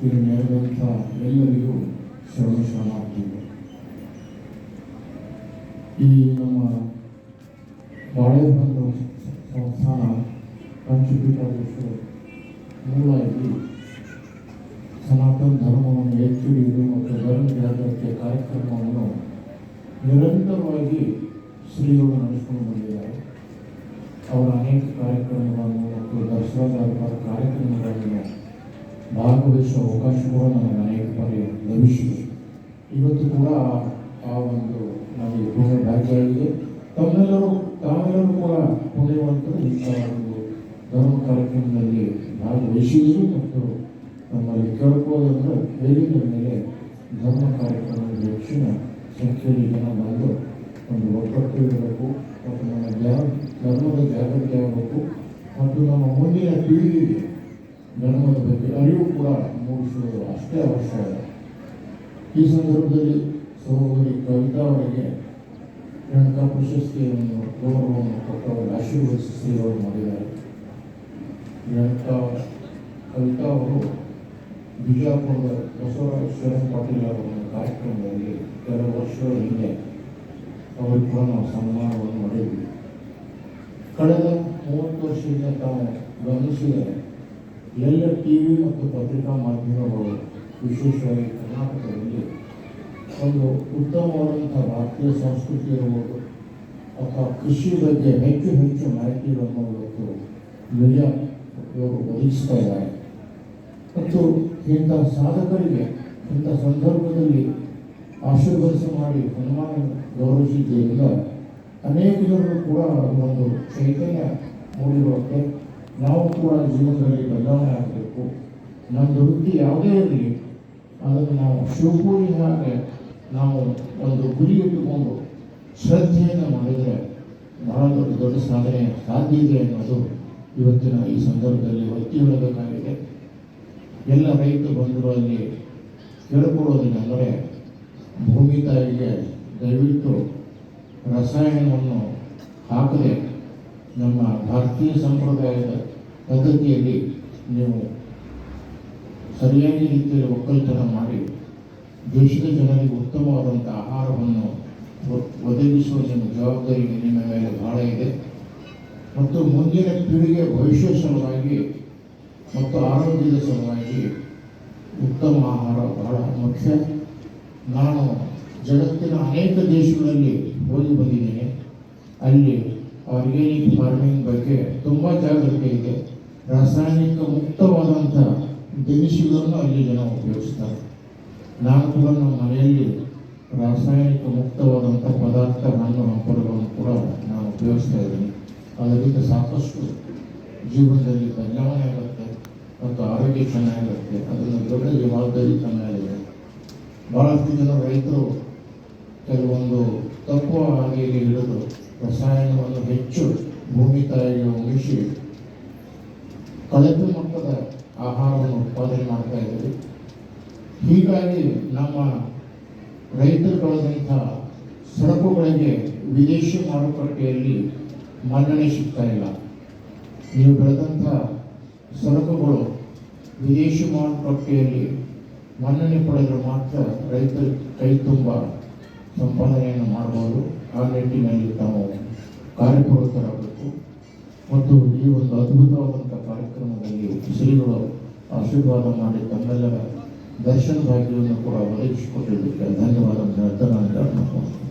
ಇಲ್ಲಿ ನೆರೆದಂಥ ಎಲ್ಲರಿಗೂ ಶರಣ ಶರಣಾರ್ಥಿಗಳು ಈ ನಮ್ಮ ಬಾಳೆಹೊನ್ನು ಸಂಸ್ಥಾನ ಪಂಚಪೀಠಾಧೀಶರು ಮೂಲಾಗಿ ಸನಾತನ ಧರ್ಮವನ್ನು ಹಿಡಿಯುವುದು ಮತ್ತು ಧರ್ಮ ಜಾಗೃತಿ ಕಾರ್ಯಕ್ರಮವನ್ನು ನಿರಂತರವಾಗಿ ಶ್ರೀಗಳು ನಡೆಸ್ಕೊಂಡು ಬಂದಿದ್ದಾರೆ ಅವರ ಅನೇಕ ಕಾರ್ಯಕ್ರಮಗಳನ್ನು ಮತ್ತು ದರ್ಶನ ಕಾರ್ಯಕ್ರಮಗಳನ್ನು ಭಾಗವಹಿಸುವ ಅವಕಾಶ ಕೂಡ ನಮ್ಮ ಅನೇಕ ಬಾರಿ ಲಭಿಸಿದೆ. ಇವತ್ತು ಕೂಡ ಆ- ಒಂದು ನಮಗೆ ಪುಣ್ಯ ಭಾಗ್ಯವಾಗಿದೆ ತಮ್ಮೆಲ್ಲರೂ, ತಾವೆಲ್ಲರೂ ಕೂಡ ಪುಣ್ಯವಂತರು. ಇಂಥ ಒಂದು ಧರ್ಮ ಕಾರ್ಯಕ್ರಮದಲ್ಲಿ ಭಾಗವಹಿಸಿದರು ಮತ್ತು ನಮ್ಮಲ್ಲಿ ಕೇಳ್ಕೋದಂದ್ರೆ ಹೇಳಿದ ಮೇಲೆ ಧರ್ಮ ಕಾರ್ಯಕ್ರಮದ ಹೆಚ್ಚಿನ ಸಂಖ್ಯೆಯಲ್ಲಿ ಜನ ಬಂದು ಒಂದು ಒಗ್ಗಟ್ಟು ಇರಬೇಕು, ಮತ್ತು ನಮ್ಮ ಜಾ ಧರ್ಮದ ಜಾಗೃತಿ ಆಗಬೇಕು, ಮತ್ತು ನಮ್ಮ ಮುಂದಿನ ಪೀಳಿಗೆಗೆ ಧರ್ಮದ ಬಗ್ಗೆ ಅರಿವು ಕೂಡ ಮೂಡಿಸುವುದು ಅಷ್ಟೇ ಅವಶ್ಯ ಈ ಸಂದರ್ಭದಲ್ಲಿ ಸಹೋದರಿ ಕವಿತಾ ಅವರಿಗೆ ರೇಣುಕಾ ಪ್ರಶಸ್ತಿಯನ್ನು ಗೌರವವನ್ನು ಕೊಟ್ಟವರಿಗೆ ಆಶೀರ್ವದಿಸಿ ಸೇವೆ ಮಾಡಿದ್ದಾರೆ ರೇಣುಕಾ ಕವಿತಾ ಅವರು ಬಿಜಾಪುರದ ಬಸವರಾಜ ಶರಣ್ ಪಾಟೀಲ್ ಅವರ ಕಾರ್ಯಕ್ರಮದಲ್ಲಿ ಕೆಲವು ವರ್ಷಗಳ ಹಿಂದೆ ಅವರಿಗೆ ಕೂಡ ನಾವು ಸನ್ಮಾನವನ್ನು ಮಾಡಿದ್ವಿ ಕಳೆದ ಮೂವತ್ತು ವರ್ಷದಿಂದ ತಾವು ಗಮನಿಸಿದರೆ ಎಲ್ಲ ಟಿ ವಿ ಮತ್ತು ಪತ್ರಿಕಾ ಮಾಧ್ಯಮಗಳು ವಿಶೇಷವಾಗಿ ಕರ್ನಾಟಕದಲ್ಲಿ ಒಂದು ಉತ್ತಮವಾದಂಥ ಭಾರತೀಯ ಸಂಸ್ಕೃತಿ ಇರ್ಬೋದು, ಅಥವಾ ಕೃಷಿ ಬಗ್ಗೆ ಹೆಚ್ಚು ಹೆಚ್ಚು ಮಾಹಿತಿಗಳನ್ನು ಇವತ್ತು ಮೀಡಿಯಾ ಇವರು ಒದಗಿಸ್ತಾ ಇದ್ದಾರೆ. ಮತ್ತು ಇಂಥ ಸಾಧಕರಿಗೆ, ಇಂಥ ಸಂದರ್ಭದಲ್ಲಿ ಆಶೀರ್ವದಿಸ ಮಾಡಿ ಸನ್ಮಾನ ಗೌರವಿಸಿದ್ದರಿಂದ ಅನೇಕ ಜನರು ಕೂಡ ಒಂದು ಚೈತನ್ಯ ಮೂಡಿ ಬರುತ್ತೆ ನಾವು ಕೂಡ ಜೀವನದಲ್ಲಿ ಬದಲಾವಣೆ ಆಗಬೇಕು ನಮ್ಮದು ವೃತ್ತಿ ಯಾವುದೇ ಇರಲಿ ಅದನ್ನು ನಾವು ಶಿವಪೂಜೆ ಹಾಗೆ ನಾವು ಒಂದು ಗುರಿ ಇಟ್ಟುಕೊಂಡು ಶ್ರದ್ಧೆಯನ್ನು ಮಾಡಿದರೆ ಬಹಳ ದೊಡ್ಡ ದೊಡ್ಡ ಸಾಧನೆ ಸಾಧ್ಯ ಇದೆ ಅನ್ನೋದು ಇವತ್ತಿನ ಈ ಸಂದರ್ಭದಲ್ಲಿ ಒತ್ತಿ ಹೇಳಬೇಕಾಗಿದೆ. ಎಲ್ಲ ರೈತ ಬಂಧುಗಳಲ್ಲಿ ಕೇಳಿಕೊಳ್ಳೋದೇನೆಂದರೆ ಭೂಮಿ ತಾಯಿಗೆ ದಯವಿಟ್ಟು ರಸಾಯನವನ್ನು ಹಾಕದೆ ನಮ್ಮ ಭಾರತೀಯ ಸಂಪ್ರದಾಯದ ಪದ್ಧತಿಯಲ್ಲಿ ನೀವು ಸರಿಯಾಗಿ ರೀತಿಯಲ್ಲಿ ಒಕ್ಕಲ್ತನ ಮಾಡಿ ದೇಶದ ಜನರಿಗೆ ಉತ್ತಮವಾದಂಥ ಆಹಾರವನ್ನು ಒದಗಿಸುವ ನಿಮ್ಮ ಜವಾಬ್ದಾರಿ ನಿಮ್ಮ ಮೇಲೆ ಬಹಳ ಇದೆ. ಮತ್ತು ಮುಂದಿನ ಪೀಳಿಗೆ ಭವಿಷ್ಯ ಸಲುವಾಗಿ ಮತ್ತು ಆರೋಗ್ಯದ ಸಲುವಾಗಿ ಉತ್ತಮ ಆಹಾರ ಬಹಳ ಮುಖ್ಯ. ನಾನು ಜಗತ್ತಿನ ಅನೇಕ ದೇಶಗಳಲ್ಲಿ ಓದಿ ಬಂದಿದ್ದೇನೆ. ಅಲ್ಲಿ ಆರ್ಗ್ಯಾನಿಕ್ ಫಾರ್ಮಿಂಗ್ ಬಗ್ಗೆ ತುಂಬ ಜಾಗೃತಿ ಇದೆ. ರಾಸಾಯನಿಕ ಮುಕ್ತವಾದಂಥ ದಿನಸಿಗಳನ್ನು ಅಲ್ಲಿ ಜನ ಉಪಯೋಗಿಸ್ತಾರೆ. ನಾನು ಕೂಡ ನಮ್ಮ ಮನೆಯಲ್ಲಿ ರಾಸಾಯನಿಕ ಮುಕ್ತವಾದಂಥ ಪದಾರ್ಥ ಹಣ್ಣು ಕೂಡ ನಾನು ಉಪಯೋಗಿಸ್ತಾ ಇದ್ದೀನಿ. ಅದರಿಂದ ಸಾಕಷ್ಟು ಜೀವನದಲ್ಲಿ ಬದಲಾವಣೆ ಆಗುತ್ತೆ ಮತ್ತು ಆರೋಗ್ಯ ಚೆನ್ನಾಗಿರುತ್ತೆ. ಅದನ್ನು ದೊಡ್ಡ ಜವಾಬ್ದಾರಿ ಚೆನ್ನಾಗಿದೆ ಭಾಳಷ್ಟು ಜನ ರೈತರು ಕೆಲವೊಂದು ತಪ್ಪು ಹಾಗೆ ಹಿಡಿದು ರಸಾಯನವನ್ನು ಹೆಚ್ಚು ಭೂಮಿ ತಾಯಿಗೆ ಉಳಿಸಿ ಕಳೆದು ಮಟ್ಟದ ಆಹಾರವನ್ನು ಉತ್ಪಾದನೆ ಮಾಡ್ತಾ ಇದ್ದೀವಿ. ಹೀಗಾಗಿ ನಮ್ಮ ರೈತರು ಕಳೆದಂಥ ಸರಕುಗಳಿಗೆ ವಿದೇಶಿ ಮಾರುಕಟ್ಟೆಯಲ್ಲಿ ಮನ್ನಣೆ ಸಿಗ್ತಾ ಇಲ್ಲ. ನೀವು ಬೆಳೆದಂಥ ಸರಕುಗಳು ವಿದೇಶಿ ಮಾರುಕಟ್ಟೆಯಲ್ಲಿ ಮನ್ನಣೆ ಪಡೆದರೆ ಮಾತ್ರ ರೈತರು ಕೈ ತುಂಬ ಸಂಪಾದನೆಯನ್ನು ಮಾಡಬಹುದು ಆ ನಿಟ್ಟಿನಲ್ಲಿ ತಾವು ಕಾರ್ಯಪ್ರವೃತ್ತರಾಗಬೇಕು ಮತ್ತು ಈ ಒಂದು ಅದ್ಭುತವಾದಂಥ ಕಾರ್ಯಕ್ರಮದಲ್ಲಿ ಶ್ರೀಗಳು ಆಶೀರ್ವಾದ ಮಾಡಿ ತಮ್ಮೆಲ್ಲರ ದರ್ಶನ ಭಾಗ್ಯವನ್ನು ಕೂಡ ಒದಗಿಸಿಕೊಟ್ಟಿದ್ದಕ್ಕೆ ಧನ್ಯವಾದ ಅಂತ ಹೇಳ್ತೀನಿ